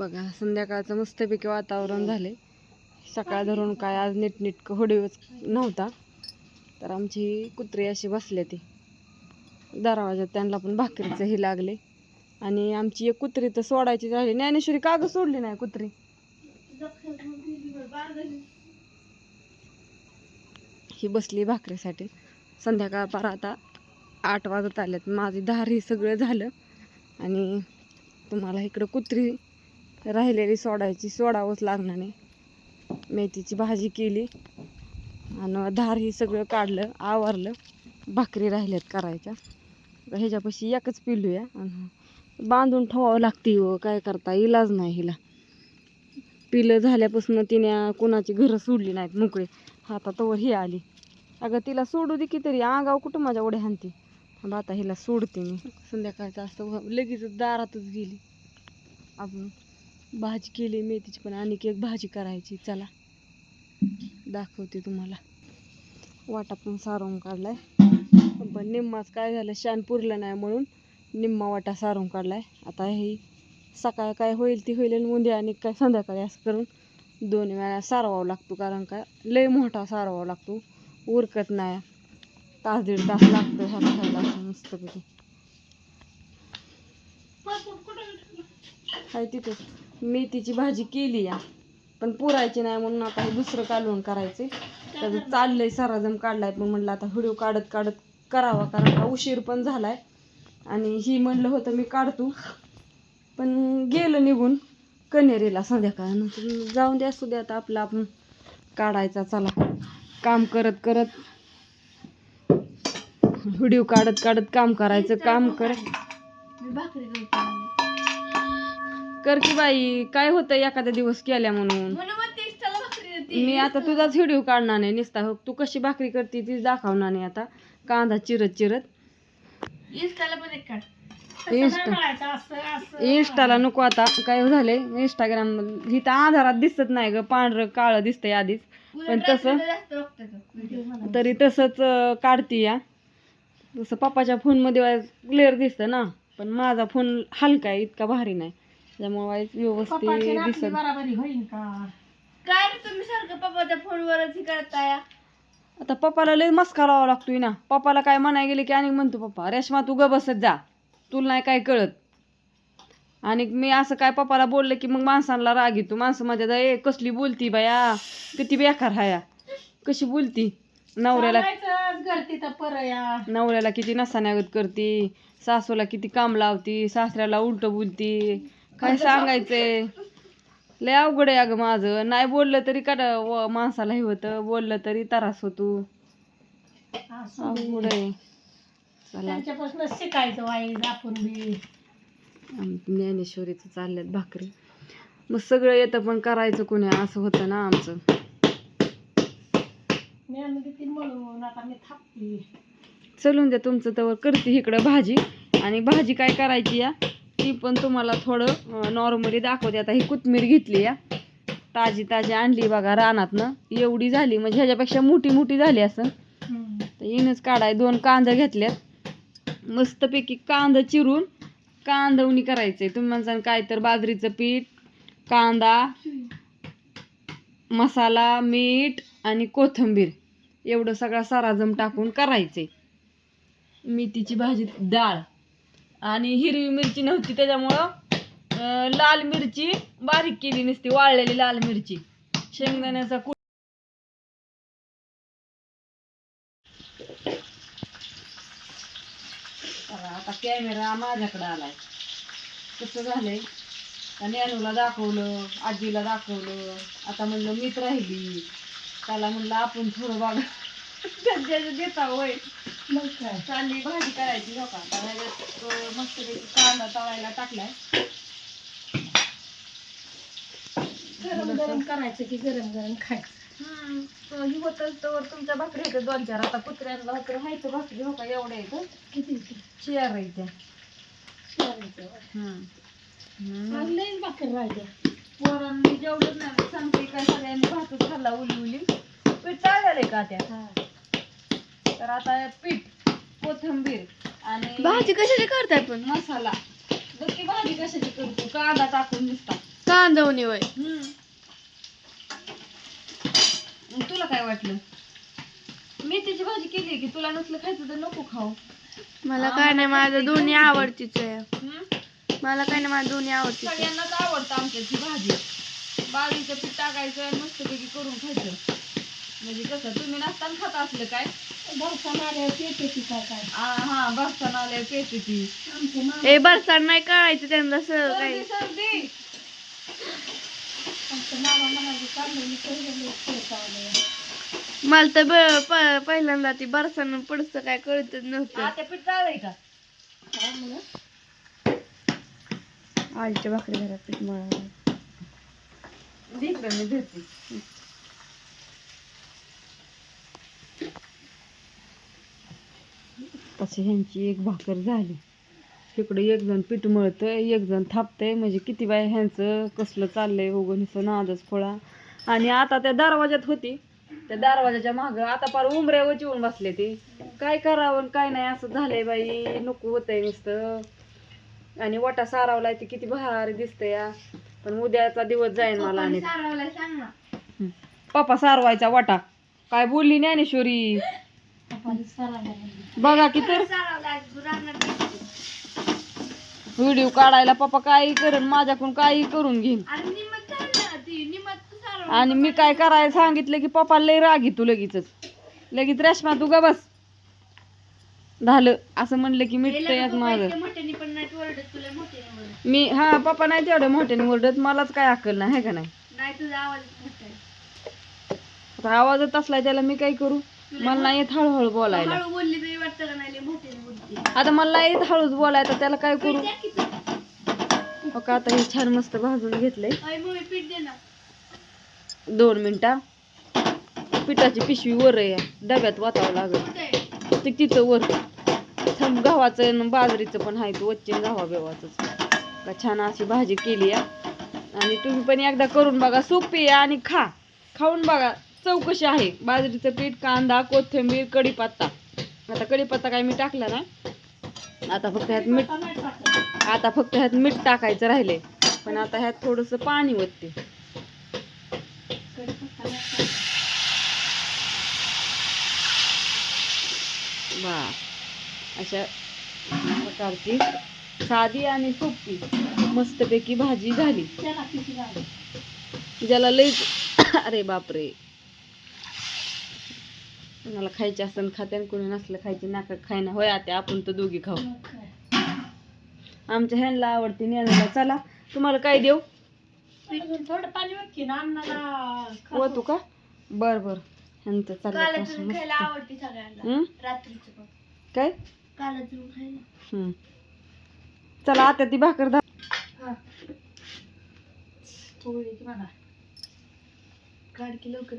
बघा संध्याकाळचं मस्तपैकी वातावरण झाले सकाळ धरून काय आज नीटनीटकं होडीवच नव्हता तर आमची कुत्री अशी बसले ती दरवाजात त्यांना पण भाकरीचं हे लागले. आणि आमची एक कुत्री तर सोडायची झाली. ज्ञानेश्वरी काग सोडली नाही कुत्री? ही बसली भाकरीसाठी. संध्याकाळ पार आता आठ वाजत आल्यात माझी धार हे सगळं झालं. आणि तुम्हाला इकडं कुत्री राहिलेली सोडायची सोडावंच लागणार नाही. मेथीची भाजी केली आणि धार ही सगळं काढलं आवरलं. भाकरी राहिल्यात करायच्या. ह्याच्यापाशी एकच पिलूया आणि बांधून ठेवावं लागते व काय करता इलाज नाही हिला. पिलं झाल्यापासून तिने कोणाची घरं सोडली नाहीत मोकळी. आता तवर ही आली. अगं तिला सोडू दे की तरी. आगाव कुठं माझ्या हाणती? थांब आता हिला सोडते मी. संध्याकाळचं असतं. लगेच दारातच गेली. आपण भाजी केली मेथीची पण आणखी एक भाजी करायची चला. दाखवते तुम्हाला. वाटा पण सारवून काढलाय. पण निम्माच काय झालं शान पुरलं नाही म्हणून निम्मा वाटा सारून काढलाय. आता हे सकाळ काय होईल ती होईल आणि उद्या आणि काय संध्याकाळी असं करून दोन वेळा सारवावं लागतो कारण का लय मोठा सारवावा लागतो. उरकत नाही. तास दीड तास लागतो ह्या खायला असं मस्तपैकी. हाय तिथं. मेथीची भाजी केली या. पण पुरायची नाही म्हणून आता हे दुसरं कालवण करायचे त्याचं चाललंय सराजम काढलाय पण म्हणलं आता व्हिडिओ काढत काढत करावा कारण का उशीर पण झालाय. आणि ही म्हणलं होतं मी काढतो. पण गेलं निघून कनेरीला संध्याकाळ. जाऊन द्या असू द्या आता आपलं आपण काढायचा चला. काम करत करत व्हिडिओ काढत काढत काम करायचं काम करत कर की बाई काय होतं एखादा दिवस केल्या म्हणून? मी आता तुझाच व्हिडिओ काढणार नाही निसता हो. तू कशी भाकरी करते तीच दाखवणार नाही आता. कांदा चिरत चिरत. इंस्टा इंस्टाला नको आता. काय झाले इंस्टाग्राम इथं आधारात दिसत नाही ग. पांढरं काळं दिसतंय आधीच. पण तसं तरी तसंच काढते या. तसं पप्पाच्या फोनमध्ये क्लिअर दिसतं ना. पण माझा फोन हलका आहे इतका भारी नाही. त्यामुळे वाईस व्यवस्थित दिसत काय रे तुम्ही सारखं पप्पाच्या फोनवरच हे करताय? आता पप्पाला लय मस्का लावा लागतोय ना. पप्पाला काय म्हणाय गेले की आणि म्हणतो पप्पा रेशमा तू ग बसत जा. तुला नाही काय कळत. आणि मी असं काय पप्पाला बोललं की मग माणसांना राग येतो. माणसं माझ्या ए कसली बोलती बाया? किती बेकार हाया. कशी बोलती? नवऱ्याला घरती तर परया. नवऱ्याला किती नसान्यागत करते. सासूला किती काम लावती. सासऱ्याला उलट बोलती. काय सांगायचंय? लय अवघड आहे अगं माझं. नाही बोललं तरी का माणसाला हे होतं? बोललं तरी त्रास होतो. अवघड आहे. चला. त्यांच्यापासून शिकायचं वाईज आपण बी. आम- ज्ञानेश्वरीचं चालल्यात भाकरी. मग सगळं येतं पण करायचं कोणी? असं होतं ना आमचं. मी आणून देते म्हणून आता मी थापते. चलून द्या तुमचं तर करते इकडं भाजी. आणि भाजी काय करायची या? ती पण तुम्हाला थोडं नॉर्मली दाखवते. आता ही कोथमीर घेतली या. ताजी ताजी आणली बघा रानातनं. एवढी झाली म्हणजे ह्याच्यापेक्षा मोठी मोठी झाली असं. तर हिनंच काढाय दोन कांदा घेतल्यात. मस्तपैकी कांदा चिरून कांदवणी करायचे. तुम्ही म्हणसान काय तर बाजरीचं पीठ कांदा मसाला मीठ आणि कोथिंबीर. एवढं सगळा साराजम टाकून करायचे. मेथीची भाजी डाळ. आणि हिरवी मिरची नव्हती त्याच्यामुळं लाल मिरची बारीक केली नसती वाळलेली लाल मिरची. शेंगदाण्याचा कुट आता कॅमेरा माझ्याकडे आलाय. कसं झालंय? नेनूला दाखवलं आजीला दाखवलं. आता म्हणलं मीच राहिली. त्याला म्हणलं आपण थोडं बघा. त्याच्यात देता होय. मग काय? चालली भाजी करायची का आता ह्याच्यात, अं, मस्तपैकी कांदा तळायला टाकलाय. गरम गरम करायचं की गरम गरम खायचं. ही होतच तर तुमच्या भाकरी येतं दोन चार. आता कुत्र्यांना भाकरी हायचं भाकरी हो का एवढ्या येतं किती? चेअर आहे त्या. शिवायचं लईच भाकर राहिल्या पोरांनी जेवढंच नाही सांगते काय सगळ्यांनी भातच खाल्ला उली उली पीठ चालले का त्या हा तर आता पीठ कोथिंबीर आणि भाजी कशाची करताय पण? मसाला. नक्की भाजी कशाची करतो? कांदा टाकून नुसता. कांदवणी वय. मग तुला काय वाटलं? मेथीची भाजी केली की तुला नसलं खायचं तर नको खाऊ. मला काय नाही माझं दोन्ही आवडतीच आहे. हम्म? मला काय नाही माझं दोन्ही आवडतीच आहे. सगळ्यांनाच आवडतं आमच्याची भाजी. बाजरीचं पीठ टाकायचं आणि मस्तपैकी करून खायचं. म्हणजे कसं तुम्ही नसताना खात असलं काय? आ, हा बसताना आल्या पेटीची ए बरसाड नाही कळायचं त्यांना सगळं काही. सर्दी. सर्दी मला तर ब- प- पहिल्यांदा ती बरसानं पडतं काय कळतच नव्हतं. आता पीठ चालय का? आईच्या भाकरी घरात पीठ मळावं. इकडं मी धरते. तशी ह्यांची एक भाकर झाली. तिकडे एक जण पीठ मळतंय एक जण थापतंय. म्हणजे किती बाय ह्यांचं कसलं चाललंय उगं नादच खोळा. आणि आता त्या दरवाजात होती. त्या दरवाजाच्या मागं आता फार उमऱ्यावर चिवून बसले ते. काय करावं काय नाही असं झालंय बाई. नको होतंय नुसतं. आणि वटा सारावलाय ते किती भारी दिसतंय या. पण उद्याचा दिवस जाईल मला आणि. पप्पा सारवायचा वाटा. काय बोलली ज्ञानेश्वरी? बघा की तर. व्हिडिओ काढायला पप्पा काही करून माझ्याकडून काही करून घेईन. आणि मी काय करायला सांगितलं की पप्पा लय रागी तू लगेच लगेच रेशमा तू गा बस. झालं. असं म्हणलं की मिटतंयच माझं. मी हा पप्पा नाही तेवढ्या मोठ्याने ओरडत. मलाच काय अक्कल नाही है का नाही? आता आवाजच असला त्याला मी काय करू? मला नाही येत हळूहळू बोलायला. बोलली तरी वाटतं का नाही लय मोठ्याने बोलते आता मला नाही येत हळूच बोलायचं त्याला काय करू? हो का आता हे छान मस्त भाजून घेतलंय. अय मम्मी पीठ दे ना. दोन मिनिटा. पिठाची पिशवी वर आहे डब्यात वाचावं लागेल. कुठे ते तिथं वर. थंब गव्हाचं आणि बाजरीचं पण आहे तो वच्चे गव्हा बेवाचंच. का छान अशी भाजी केली आहे आणि तुम्ही पण एकदा करून बघा सोपी आहे आणि खा. खाऊन बघा. चौकशी आहे. बाजरीचं पीठ कांदा कोथिंबीर कढीपत्ता. आता कढीपत्ता काय मी टाकला नाही आता फक्त ह्यात मीठ आता फक्त ह्यात मीठ टाकायचं राहिले. पण आता ह्यात थोडंसं पाणी ओतते वा अशा प्रकारची साधी आणि सोपी मस्तपैकी भाजी झाली? ज्याला लई अरे बापरे. कोणाला खायची असतं खाते आणि कोणी नसलं खायची नाका खायना. होय आता आपण तर दोघी खाऊ. आमच्या ह्यांना आवडते नेण्याला चला तुम्हाला काय देऊ? थोडं पाणी वाटते ना अन्नाला व तू का? बर बर. ह्यांचं काला चाललं चुरून खायला आवडते सगळ्यांना. हं? रात्रीचं पण. काय? काला चुरून खायला. हम्म. चला आता ती भाकर दा हा. थोडी की बघा काढ की लवकर.